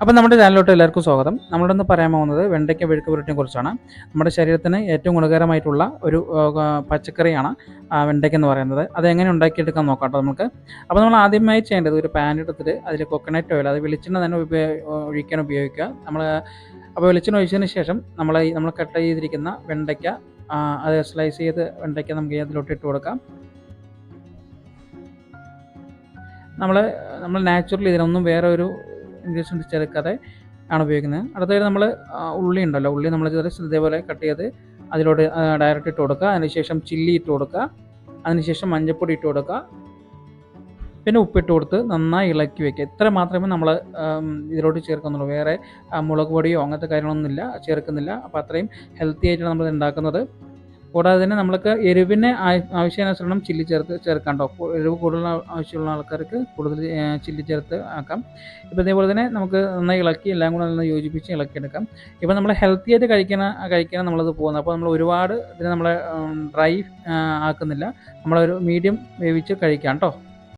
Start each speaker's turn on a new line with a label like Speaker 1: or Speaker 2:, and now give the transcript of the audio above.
Speaker 1: അപ്പോൾ നമ്മുടെ ചാനലിലോട്ട് എല്ലാവർക്കും സ്വാഗതം. നമ്മളിന്ന് പറയാൻ പോകുന്നത് വെണ്ടയ്ക്ക വെഴുക്ക് പുരട്ടിനെ കുറിച്ചാണ്. നമ്മുടെ ശരീരത്തിന് ഏറ്റവും ഗുണകരമായിട്ടുള്ള ഒരു പച്ചക്കറിയാണ് വെണ്ടയ്ക്ക എന്ന് പറയുന്നത്. അത് എങ്ങനെ ഉണ്ടാക്കിയെടുക്കാൻ നോക്കാം കേട്ടോ നമുക്ക്. അപ്പോൾ നമ്മൾ ആദ്യമായി ചെയ്യേണ്ടത് ഒരു പാൻ എടുത്തിട്ട് അതിൽ കൊക്കനട്ട് ഓയിൽ അത് വെളിച്ചെണ്ണ തന്നെ ഒഴിക്കാൻ ഉപയോഗിക്കുക. നമ്മൾ അപ്പോൾ വെളിച്ചെണ്ണ ഒഴിച്ചതിന് ശേഷം നമ്മൾ നമ്മൾ കട്ട് ചെയ്തിരിക്കുന്ന വെണ്ടയ്ക്ക അത് സ്ലൈസ് ചെയ്ത് വെണ്ടയ്ക്ക നമുക്ക് അതിലോട്ട് ഇട്ട് കൊടുക്കാം. നമ്മൾ നമ്മൾ നാച്ചുറലി ഇതിനൊന്നും വേറെ ഒരു ഇൻഗ്രീഡിയൻസ് ചേർക്കാതെ ആണ് ഉപയോഗിക്കുന്നത്. അടുത്തതായിട്ട് നമ്മൾ ഉള്ളി ഉണ്ടല്ലോ. ഉള്ളി നമ്മൾ ഇതേപോലെ കട്ട് ചെയ്ത് അതിലോട്ട് ഡയറക്റ്റ് ഇട്ട് കൊടുക്കുക. അതിനുശേഷം ചില്ലി ഇട്ട് കൊടുക്കുക. അതിനുശേഷം മഞ്ഞൾപ്പൊടി ഇട്ട് കൊടുക്കുക. പിന്നെ ഉപ്പിട്ട് കൊടുത്ത് നന്നായി ഇളക്കി വെക്കുക. ഇത്ര മാത്രമേ നമ്മൾ ഇതിലോട്ട് ചേർക്കുന്നുള്ളൂ. വേറെ മുളക് പൊടിയോ അങ്ങനത്തെ കാര്യങ്ങളൊന്നുമില്ല ചേർക്കുന്നില്ല. അപ്പോൾ അത്രയും ഹെൽത്തി ആയിട്ടാണ് നമ്മൾ ഇണ്ടാക്കുന്നത് കൂടാതെ തന്നെ നമ്മൾക്ക് എരിവിന് ആവശ്യാനുസരണം ചില്ലി ചേർത്ത് ചേർക്കാം കേട്ടോ എരിവ് കൂടുതൽ ആവശ്യമുള്ള ആൾക്കാർക്ക് കൂടുതൽ ചില്ലി ചേർത്ത് ആക്കാം. ഇപ്പോൾ ഇതേപോലെ തന്നെ നമുക്ക് നന്നായി ഇളക്കി എല്ലാം കൂടെ നന്നായി യോജിപ്പിച്ച് ഇളക്കിയെടുക്കാം. ഇപ്പോൾ നമ്മൾ ഹെൽത്തി ആയിട്ട് കഴിക്കണ കഴിക്കണം നമ്മളത് പോകുന്നത്. അപ്പോൾ നമ്മൾ ഒരുപാട് ഇതിനെ നമ്മൾ ഡ്രൈ ആക്കുന്നില്ല. നമ്മളൊരു മീഡിയം വേവിച്ച് കഴിക്കാം കേട്ടോ.